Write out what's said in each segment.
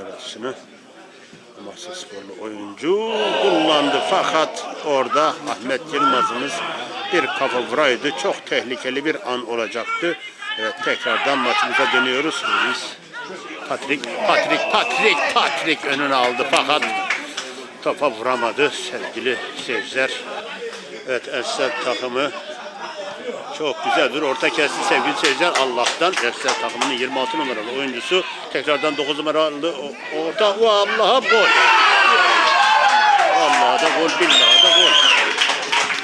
kornerasını Amasya sporlu oyuncu kullandı fakat orada Ahmet Yılmaz'ımız bir kafa vuraydı. Çok tehlikeli bir an olacaktı. Evet tekrardan maçımıza dönüyoruz. Luis Patrick, Patrick, Patrick, Patrick önüne aldı fakat topa vuramadı sevgili seyirciler. Evet Ersel takımı çok güzel bir orta kesti sevgili seyirciler. Allah'tan Ersel takımının 26 numaralı oyuncusu tekrardan 9 numaralı o- orta vallahi gol. Vallahi da gol billahi da gol.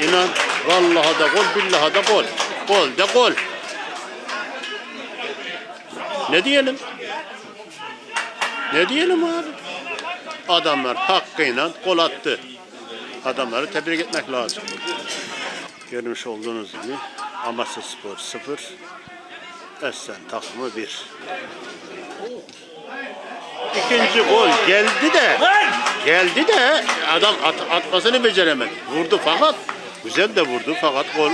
İnan vallahi da gol billahi da gol. Gol de gol. Ne diyelim? Ne diyelim abi? Adamlar hakkıyla gol attı. Adamları tebrik etmek lazım. Görmüş olduğunuz gibi Amasya Spor 0, Esen takımı 1. İkinci gol geldi de geldi de adam at, atmasını beceremedi. Vurdu fakat güzel de vurdu fakat gol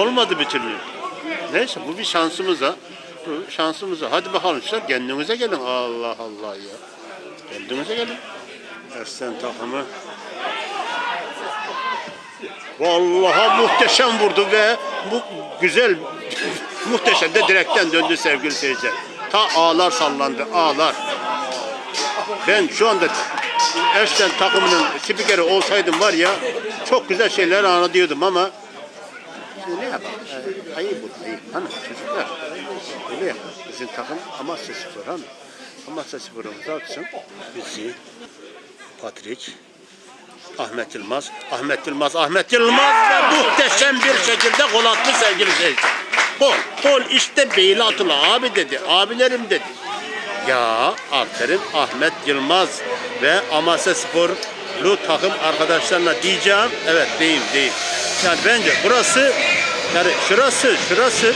olmadı bir türlü. Neyse bu bir şansımıza. Bu şansımıza. Hadi bakalım işte kendinize gelin. Allah Allah ya. Kendinize gelin. Esen takımı Vallahi muhteşem vurdu ve bu güzel muhteşem de direkten döndü sevgili seyirciler. Ta ağlar sallandı ağlar. Ben şu anda Ersten takımının spikeri olsaydım var ya çok güzel şeyler anlatıyordum ama ne yapalım? Ee, ayıp bu ayıp. Hani çocuklar öyle yapalım. Bizim takım Amasya Spor hani. Amasya Spor'umuzu atsın. Bizi Patrick Ahmet Yılmaz, Ahmet Yılmaz, Ahmet Yılmaz ve muhteşem bir şekilde gol attı sevgili seyirciler. Gol, gol işte Beyli atılı abi dedi, abilerim dedi. Ya aferin Ahmet Yılmaz ve Amasya Sporlu takım arkadaşlarına diyeceğim. Evet değil değil. Yani bence burası yani şurası şurası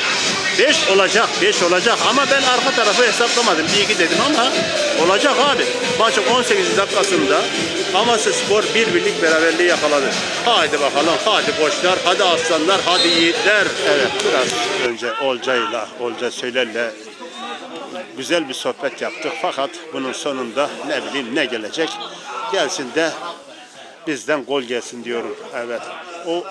5 olacak 5 olacak ama ben arka tarafı hesaplamadım. Bir iki dedim ama olacak abi. Maçın 18 dakikasında Amasya Spor bir birlik beraberliği yakaladı. Haydi bakalım hadi koçlar hadi aslanlar hadi yiğitler. Evet biraz önce Olcay'la Olcay Söyler'le güzel bir sohbet yaptık fakat bunun sonunda ne bileyim ne gelecek gelsin de bizden gol gelsin diyorum. Evet. O, o,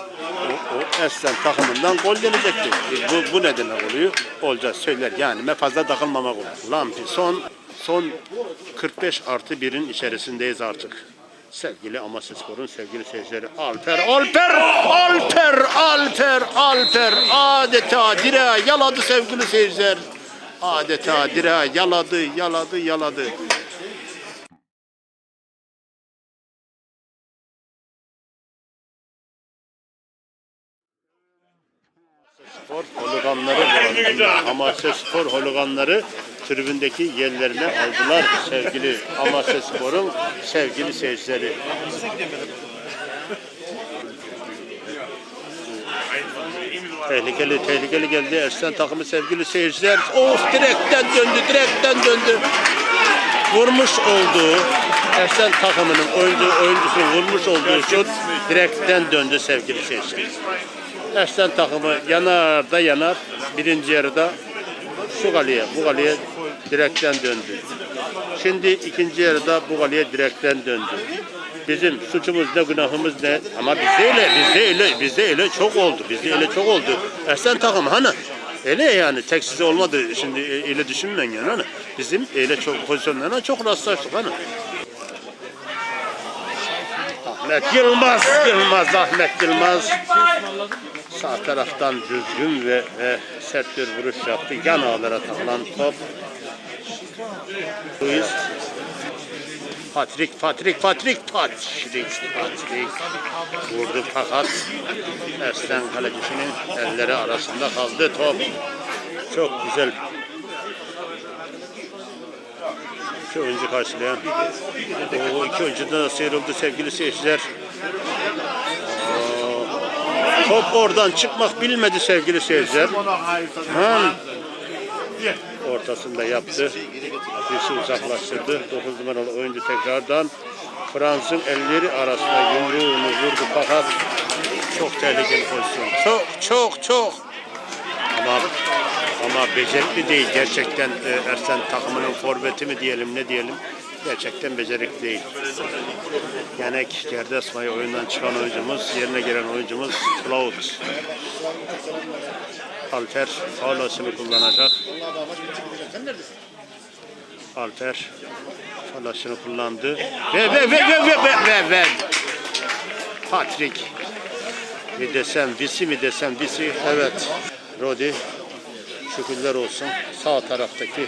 o Eslen takımından gol gelecekti. Bu, bu ne demek oluyor? Olacak söyler yani me fazla takılmamak olur. Lampi son son 45 artı 1'in içerisindeyiz artık. Sevgili Amasya Spor'un sevgili seyircileri Alper, Alper, Alper, Alper, Alper adeta direğe yaladı sevgili seyirciler. Adeta direğe yaladı, yaladı, yaladı. Amasya Spor holiganları tribündeki yerlerine aldılar sevgili Amasya Spor'un sevgili seyircileri. Tehlikeli, tehlikeli geldi Ersen takımı sevgili seyirciler. Of direkten döndü, direkten döndü. Vurmuş olduğu Ersen takımının oyuncu, oyuncusu vurmuş olduğu şut direkten döndü sevgili seyirciler. Ersen takımı yanar da yanar. Birinci yarıda şu kaleye, bu kaleye direkten döndü. Şimdi ikinci yarıda bu kaleye direkten döndü. Bizim suçumuz ne, günahımız ne? Ama bizde öyle, bizde öyle, bizde öyle çok oldu. Bizde öyle çok oldu. Ersen takım hani öyle yani tek size olmadı. Şimdi öyle düşünmeyin yani hani. Bizim öyle çok pozisyonlarına çok rastlaştık hani. Ahmet Yılmaz, Yılmaz, Ahmet Yılmaz. Sağ taraftan düzgün ve, ve sert bir vuruş yaptı. Yan ağlara takılan top. Luis. Patrick, Patrick, Patrick, Patrick, Patrick. Vurdu fakat Ersen kalecisinin elleri arasında kaldı top. Çok güzel. İki oyuncu karşılayan. O iki oyuncu da sıyrıldı sevgili seyirciler. Top oradan çıkmak bilmedi sevgili seyirciler. Ha. Ortasında yaptı. Birisi uzaklaştırdı. 9 numaralı oyuncu tekrardan Fransız'ın elleri arasında yumruğunu vurdu fakat çok tehlikeli pozisyon. Çok çok çok. Ama Ama becerikli değil. Gerçekten e, Ersen takımının forveti mi diyelim ne diyelim. Gerçekten becerikli değil. Yanek Gerdesma'yı oyundan çıkan oyuncumuz, yerine gelen oyuncumuz Cloud. Alper faulasını kullanacak. Alper faulasını kullandı. Ve ve ve ve ve ve ve ve Patrick. Mi desem, Visi mi desem, Visi. Evet. Rodi. Şükürler olsun. Sağ taraftaki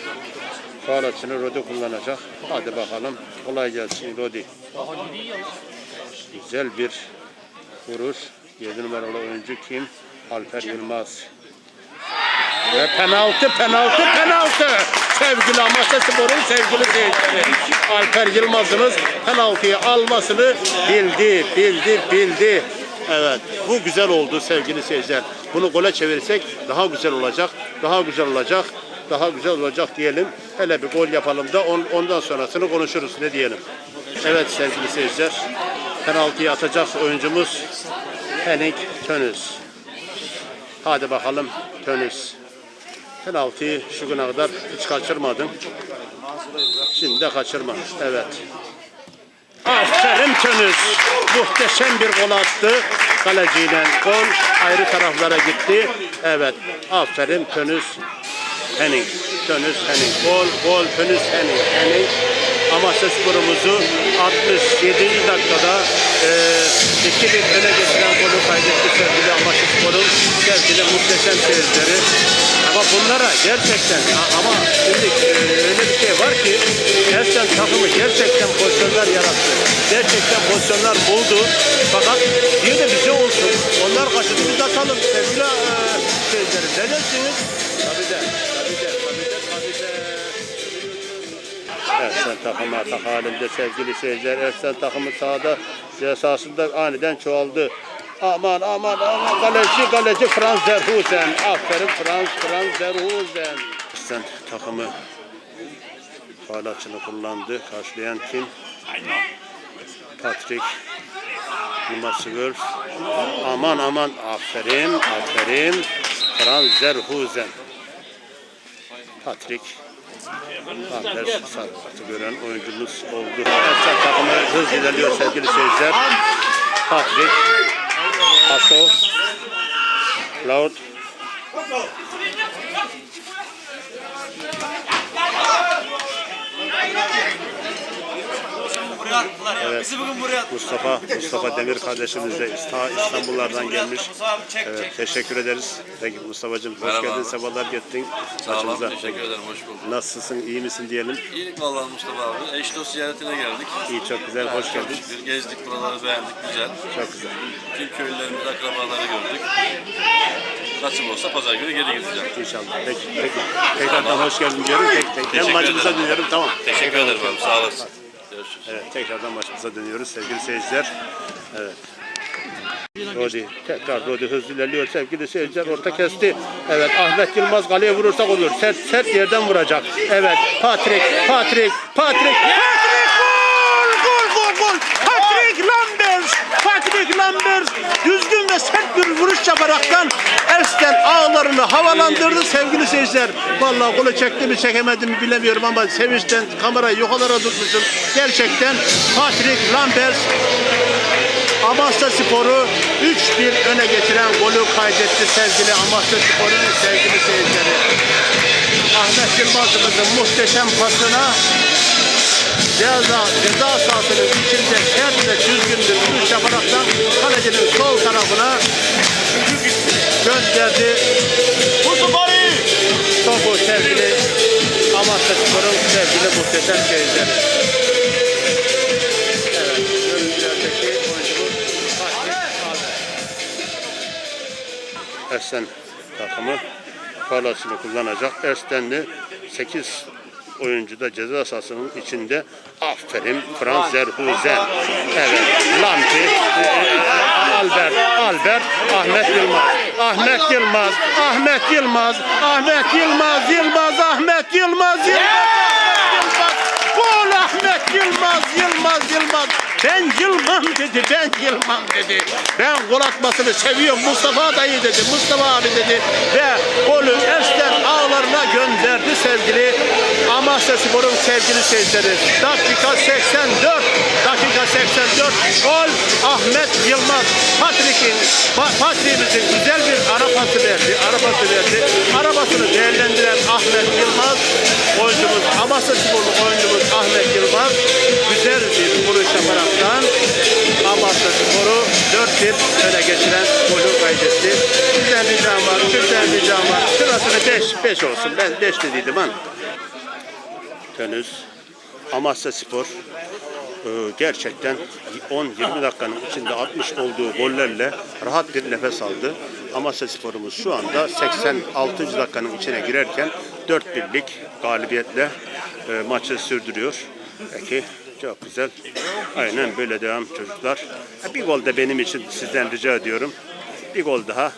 faulasını Rodi kullanacak. Hadi bakalım. Kolay gelsin Rodi. Güzel bir vuruş. 7 numaralı oyuncu kim? Alper Yılmaz. Ve penaltı, penaltı, penaltı. Sevgili Amasya Spor'un sevgili seyircileri. Alper Yılmaz'ımız penaltıyı almasını bildi, bildi, bildi. Evet, bu güzel oldu sevgili seyirciler. Bunu gole çevirirsek daha güzel olacak, daha güzel olacak, daha güzel olacak diyelim. Hele bir gol yapalım da on- ondan sonrasını konuşuruz, ne diyelim. Evet sevgili seyirciler, penaltıyı atacak oyuncumuz Henning Tönüz. Hadi bakalım Tönüz. Penaltıyı şu güne kadar hiç kaçırmadın. Şimdi de kaçırma. Evet. Aferin Tönüz. Muhteşem bir gol attı. Kaleciyle gol ayrı taraflara gitti. Evet. Aferin Tönüz. Henning. Tönüz Henning. Gol, gol, Tönüz Henning. Henning. Amasya sporumuzu 67. dakikada e, 2-1 öne geçiren golü kaydetti sevgili Amasya sporun sevgili muhteşem seyircileri. Ama bunlara gerçekten ama şimdi e, öyle bir şey var ki Ersen takımı gerçekten pozisyonlar yarattı. Gerçekten pozisyonlar buldu. Fakat bir de bize olsun. Onlar kaçırdı biz atalım sevgili dersiniz? Tabii de, tabii de, tabii. Ersen takımı atak halinde sevgili seyirciler. Ersen takımı sahada cezasında aniden çoğaldı. Aman aman aman kaleci kaleci Franz Derhusen. Aferin Franz Franz Derhusen. Ersen takımı faal açını kullandı. Karşılayan kim? Patrick Numasıgöl. Aman aman aferin aferin. Franz Derhusen. Patrick Anders Sarık'ı gören oyuncumuz oldu. Ersen takımı hız ilerliyor sevgili seyirciler. Patrick, Aso, Cloud, Attılar ya. Bizi bugün buraya attılar. Mustafa, Mustafa Demir kardeşimiz de İsta- İstanbullardan gelmiş. Evet, çek. teşekkür ederiz. Peki Mustafa'cığım hoş Merhaba geldin, abi. sefalar getirdin. Sağ olun, teşekkür ederim, hoş bulduk. Nasılsın, iyi misin diyelim. İyilik vallahi Mustafa abi. Eş dost ziyaretine geldik. İyi, çok güzel, hoş Çok geldin. şükür gezdik, buraları beğendik, güzel. Çok güzel. Tüm köylülerimiz, akrabaları gördük. Nasip olsa pazar günü geri gideceğim. İnşallah. Peki, peki. Tekrardan hoş geldin diyorum. Tek, tek. Ben Teşekkür ederim. dönüyorum, tamam. Teşekkür ederim abi, sağ olasın. Evet, tekrardan maçımıza dönüyoruz sevgili seyirciler. Evet. Rodi, tekrar Rodi hızlı ilerliyor sevgili seyirciler. Orta kesti. Evet, Ahmet Yılmaz kaleye vurursak olur. Sert, sert yerden vuracak. Evet, Patrick, Patrick, Patrick. Patrick gol! Gol, gol, gol! Patrick Lambert! Patrick Lambert düzgün ve sert bir vuruş Ersten ağlarını havalandırdı sevgili seyirciler. Vallahi golü çekti mi çekemedi mi bilemiyorum ama sevinçten kamerayı yukarılara tutmuşum. Gerçekten Patrick Lambert Amasya Spor'u 3-1 öne geçiren golü kaydetti sevgili Amasya Spor'un sevgili seyircileri. Ahmet Yılmaz'ımızın muhteşem pasına ceza, ceza sahasının içinde sert ve düzgün bir vuruş yaparaktan kalecinin sol tarafına gönderdi. Topu sevgili Amasya Spor'un sevgili muhteşem seyircileri. Ersen takımı falasını kullanacak. Erstenli 8 oyuncu da ceza sahasının içinde. Aferin Franz Zerhuzen. Evet. E, Albert. Albert. Ahmet Yılmaz. Ahmet Yılmaz. Ahmet Yılmaz. Ahmet Yılmaz. Yılmaz. Ahmet Yılmaz. Yılmaz. Yılmaz. Gol Ahmet Yılmaz. Yılmaz. Yılmaz. Ben yılmam dedi ben yılmam dedi. Ben gol atmasını seviyorum Mustafa dayı dedi Mustafa abi dedi ve golü Esten ağlarına gönderdi sevgili Amasya Spor'un sevgili seyircileri. Dakika 84 dakika 84 gol Ahmet Yılmaz Patrick'in Pa- Patrick'imizin güzel bir ara pası verdi ara pası verdi arabasını değerlendiren Ahmet Yılmaz oyuncumuz Amasya Sporlu oyuncumuz Ahmet Yılmaz güzel bir vuruş yaparaktan Amasya Spor'u 4-1 öne geçiren golü kaydetti. Sizden ricam var, sizden ricam var. Sırasını 5 5 olsun. Ben 5 dediydim han. Henüz Amasya Spor e, gerçekten 10-20 dakikanın içinde atmış olduğu gollerle rahat bir nefes aldı. Amasya Spor'umuz şu anda 86. dakikanın içine girerken 4 birlik galibiyetle e, maçı sürdürüyor. Peki çok güzel. Aynen böyle devam çocuklar. Bir gol de benim için sizden rica ediyorum. Bir gol daha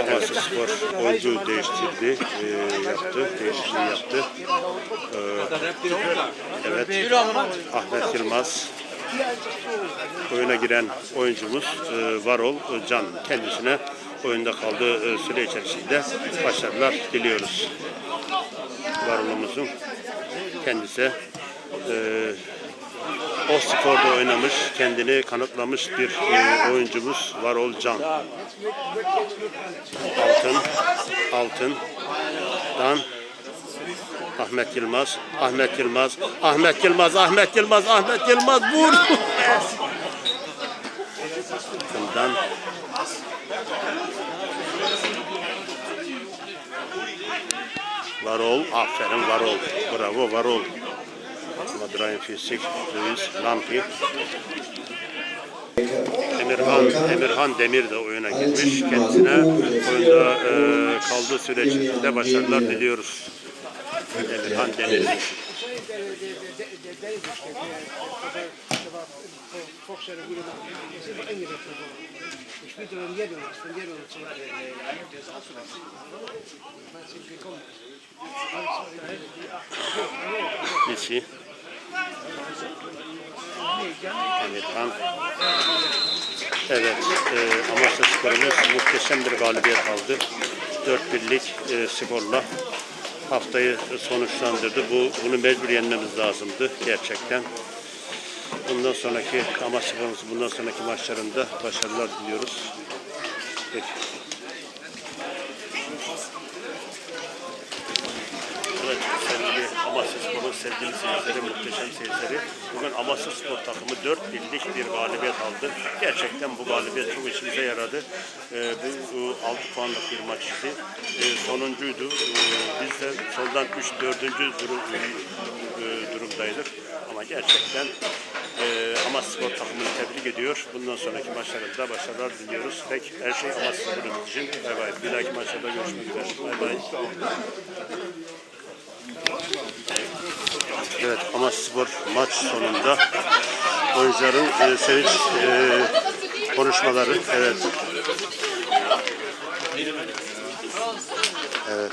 Amasya Spor oyuncu değiştirdi, e, yaptı, değişikliği yaptı. E, evet, Ahmet Yılmaz oyuna giren oyuncumuz e, Varol Can kendisine oyunda kaldığı e, süre içerisinde başarılar diliyoruz. Varol'umuzun kendisi e, o sporda oynamış, kendini kanıtlamış bir e, oyuncumuz Varol Can. Altın, altından Ahmet Yılmaz, Ahmet Yılmaz, Ahmet Yılmaz, Ahmet Yılmaz, Ahmet Yılmaz vur. Bundan Varol, aferin Varol, bravo Varol. Madrayan Fisik, Luis Lampi. Emirhan, Emirhan Demir de oyuna girmiş. Kendisine oyunda e, kaldığı süre içinde başarılar diliyoruz. Emirhan Demir. Birisi. Emirhan. Evet, e, Amasya Spor'umuz muhteşem bir galibiyet aldı. 4-1'lik e, skorla haftayı sonuçlandırdı. Bu bunu mecbur yenmemiz lazımdı gerçekten. Bundan sonraki Amasya Spor'umuz bundan sonraki maçlarında başarılar diliyoruz. Peki. Evet sevgili Amasya sevgili seyircileri, muhteşem seyircileri. Bugün Amasya Spor takımı 4 birlik bir galibiyet aldı. Gerçekten bu galibiyet çok işimize yaradı. Ee, bu e, 6 puanlık bir maç idi. Ee, sonuncuydu. Ee, biz de sondan 3 4. Durum, e, durumdaydık. Ama gerçekten e, Amasya Spor takımını tebrik ediyor. Bundan sonraki maçlarında başarılar diliyoruz. Pek her şey Amasya Spor'un için. Bay bay. Bir dahaki maçlarda görüşmek üzere. Bay bay. Evet Amasya Spor maç sonunda oyuncuların e, sevinç e, konuşmaları. Evet. Evet.